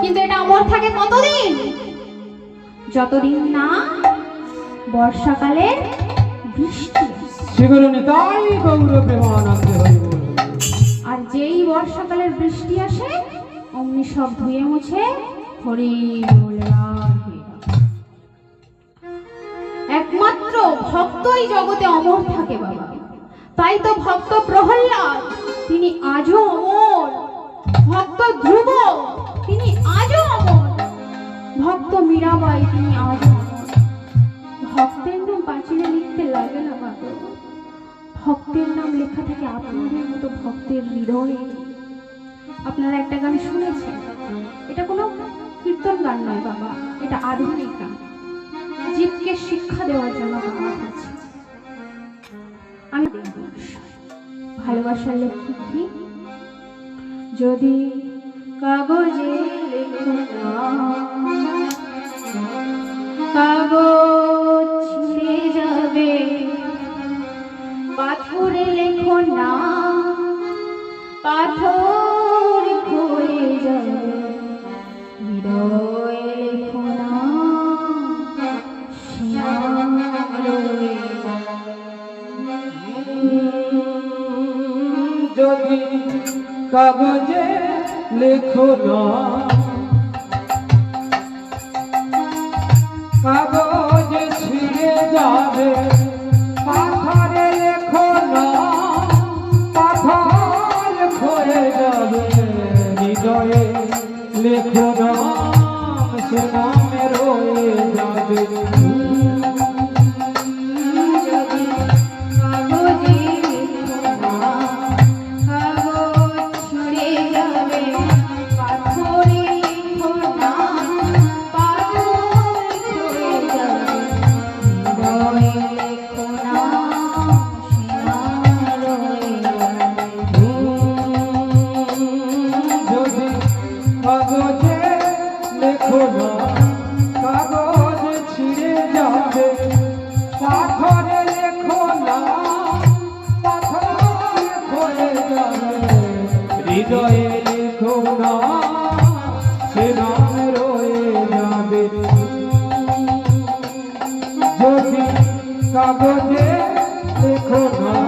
কিন্তু এটা অমর থাকে কতদিন? যতদিন না বর্ষাকালে বৃষ্টি আর যেই বর্ষাকালের বৃষ্টি আসে অমনি সব ধুয়ে মুছে হরি। একমাত্র ভক্তই জগতে অমর থাকে বাবা। তাই তো ভক্ত প্রহ্লাদ তিনি আজও অমর ভক্ত ধ্রুব। তিনি আজও অমর। ভক্ত মীরাবাই, তিনি আজও ভক্তের নাম পাঁচিলে লিখতে লাগে না বাবা ভক্তের নাম লেখা থাকে আপনাদের মতো ভক্তের হৃদয়ে। আপনারা একটা গান শুনেছেন? এটা কোনো কীর্তন গান নয় বাবা, এটা আধুনিক গান। জীবকে শিক্ষা দেওয়ার জন্য গাওয়া হয়েছে আমি ভালোবাসার লক্ষ্য কি? যদি কাগজে লেখো না, কাগজ ছিঁড়ে যাবে। পাথরে লেখো না। পাথর ক্ষয়ে যাবে। হৃদয়ে লেখো না। যদি কাগজে লেখো না। কাগজ ছিঁড়ে যাবে, পাথরে লেখো না। পাথর ক্ষয়ে যাবে, হৃদয়ে লেখো সে নামে রয়ে যাবে। হৃদয়ে লেখো না সে নাম রয়ে যাবে। যদি কাগজে লেখো না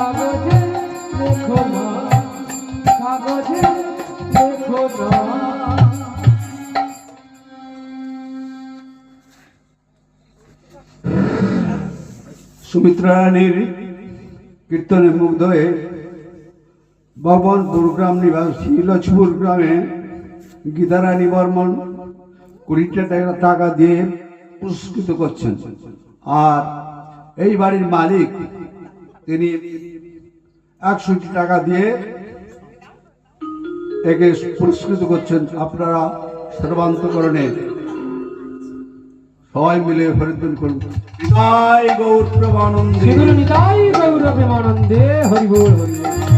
সুমিত্রা রানীর কীর্তনে মুগ্ধ হয়ে বাবন গুরুগ্রাম নিবাসী লক্ষ্মীপুর গ্রামে গীতারানী বর্মন কুড়িটা টাকা টাকা দিয়ে পুরস্কৃত করছেন। আর এই বাড়ির মালিক তিনি একশোটি টাকা দিয়ে একে পুরস্কৃত করছেন আপনারা সর্বান্তকরণে। সবাই মিলে হরিদ্বন করুন। নিতাই গৌর প্রভানন্দে শ্রী নিতাই গৌর প্রেমানন্দে হরি বল হরি বল